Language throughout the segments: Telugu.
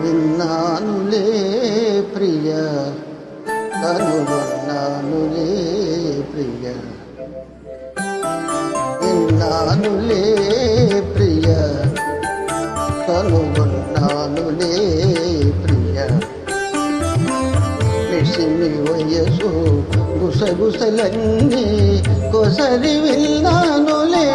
విన్నానులే ప్రియ కనుగొన్నానులే ప్రియ విన్నానులే కనుగొన్నానులే ప్రియ. మిసిమి వయసు గుసగుసలన్నీ కొసరి విన్నానులే.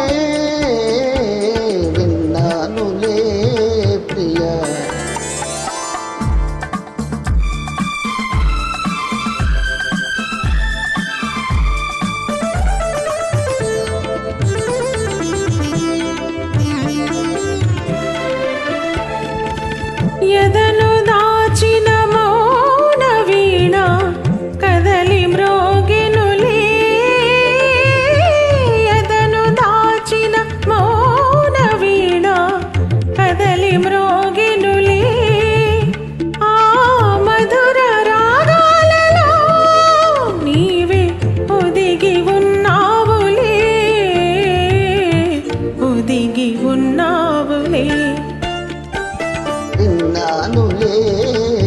విన్నానులే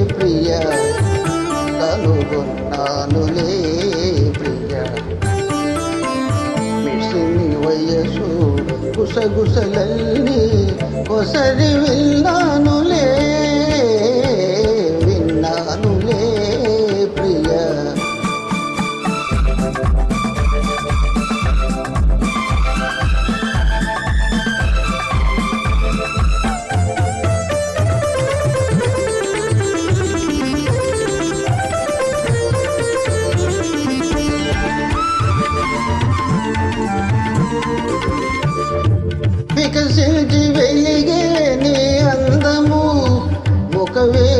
ప్రియ. కనుగొన్నానులే ప్రియ. మిసిని వయసు గుసగుసలన్నీ కొసరి విన్నానులే విన్నానులే.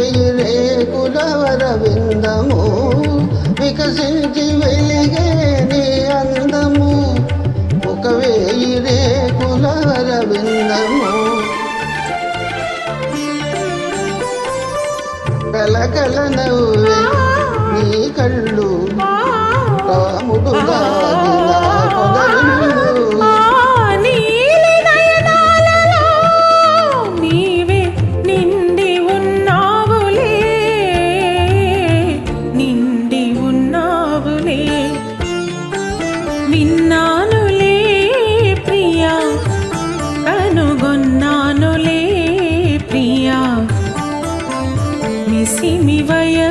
వేయి రేకుల వరవిందము వికసించి వెలిగే నీ అందము. ఒక వేయి రేకుల విందము. కలకల నవ్వే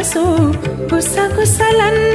వయసు కుసకుసలన్నీ కొసరి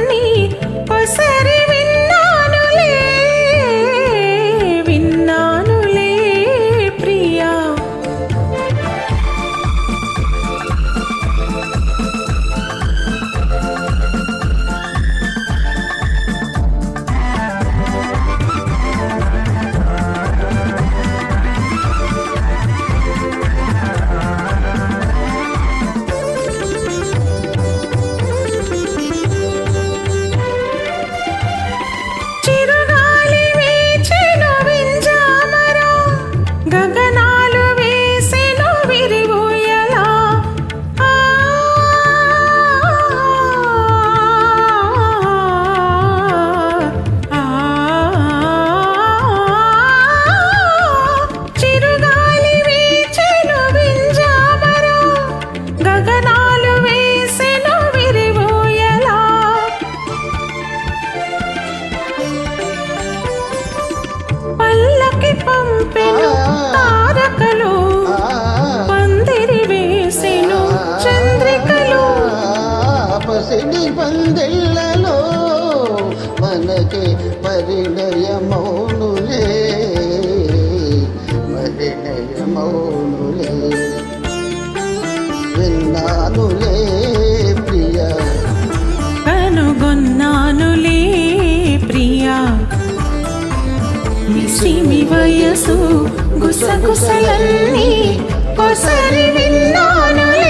పసిడి పందిళ్ళలో మనకి పరిణయమౌనులే. పరిణయమౌనులే. విన్నానులే ప్రియ. కనుగొన్నానులే ప్రియ. మిసిమి వయసు గుసగుసలన్నీ కొసరి విన్నానులే.